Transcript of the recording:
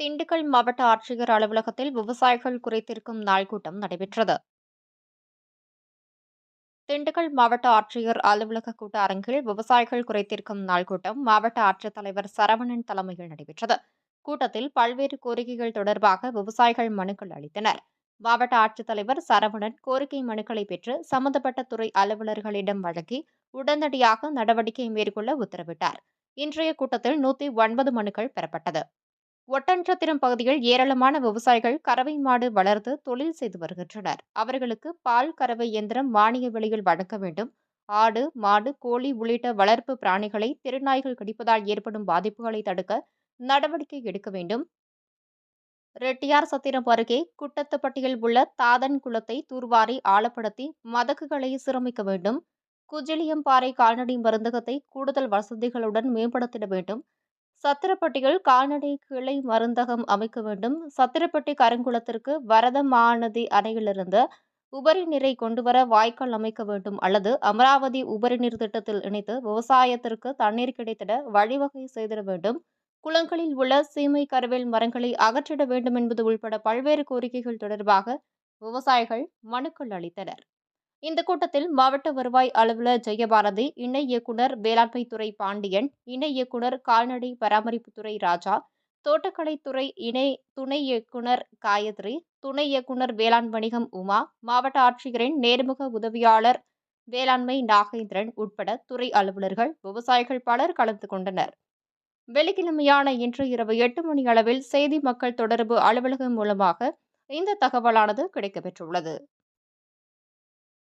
திண்டுக்கல் மாவட்ட ஆட்சியர் அலுவலகத்தில் விவசாயிகள் குறைத்திருக்கும் நாள் கூட்டம் நடைபெற்றது. திண்டுக்கல் மாவட்ட ஆட்சியர் அலுவலக கூட்ட அரங்கில் விவசாயிகள் குறைத்திருக்கும் நாள் கூட்டம் மாவட்ட ஆட்சித்தலைவர் சரவணன் தலைமையில் நடைபெற்றது. கூட்டத்தில் பல்வேறு கோரிக்கைகள் தொடர்பாக விவசாயிகள் மனுக்கள் அளித்தனர். மாவட்ட ஆட்சித்தலைவர் சரவணன் கோரிக்கை மனுக்களை பெற்று சம்பந்தப்பட்ட துறை அலுவலர்களிடம் வழங்கி உடனடியாக நடவடிக்கை மேற்கொள்ள உத்தரவிட்டார். இன்றைய கூட்டத்தில் நூத்தி ஒன்பது மனுக்கள் பெறப்பட்டது. ஒட்டன்சத்திரம் பகுதியில் ஏராளமான விவசாயிகள் கறவை மாடு வளர்த்து தொழில் செய்து வருகின்றனர். அவர்களுக்கு பால் கறவை இயந்திரம் மானிய விலையில் வழங்க வேண்டும். ஆடு மாடு கோழி உள்ளிட்ட வளர்ப்பு பிராணிகளை திருநாய்கள் கடிப்பதால் ஏற்படும் பாதிப்புகளை தடுக்க நடவடிக்கை எடுக்க வேண்டும். ரெட்டியார் சத்திரம் அருகே குட்டத்துப்பட்டியில் உள்ள தாதன் குளத்தை தூர்வாரி ஆழப்படுத்தி மதகுகளை சீரமைக்க வேண்டும். குஜிலியம்பாறை கால்நடை மருந்தகத்தை கூடுதல் வசதிகளுடன் மேம்படுத்திட வேண்டும். சத்திரப்பட்டியில் கால்நடை கிளை மருந்தகம் அமைக்க வேண்டும். சத்திரப்பட்டி கருங்குளத்திற்கு வரதமானதி அணையிலிருந்து உபரி நீரை கொண்டுவர வாய்க்கால் அமைக்க வேண்டும். அல்லது அமராவதி உபரி நீர் திட்டத்தில் இணைத்து விவசாயத்திற்கு தண்ணீர் கிடைத்திட வழிவகை செய்திட வேண்டும். குளங்களில் உள்ள சீமை கருவேல் மரங்களை அகற்றிட வேண்டும் என்பது உள்பட பல்வேறு கோரிக்கைகள் தொடர்பாக விவசாயிகள் மனுக்கள் அளித்தனர். இந்த கூட்டத்தில் மாவட்ட வருவாய் அலுவலர் ஜெயபாரதி இணை இயக்குநர் வேளாண்மைத்துறை பாண்டியன் இணை இயக்குநர் கால்நடை பராமரிப்புத்துறை ராஜா தோட்டக்கலைத்துறை இணை துணை இயக்குநர் காயத்ரி துணை இயக்குநர் வேளாண் வணிகம் உமா மாவட்ட ஆட்சியரின் நேர்முக உதவியாளர் வேளாண்மை நாகேந்திரன் உட்பட துறை அலுவலர்கள் விவசாயிகள் பலர் கலந்து கொண்டனர். வெள்ளிக்கிழமையான இன்று இரவு எட்டு மணி அளவில் செய்தி மக்கள் தொடர்பு அலுவலகம் மூலமாக இந்த தகவலானது கிடைக்கப்பெற்றுள்ளது.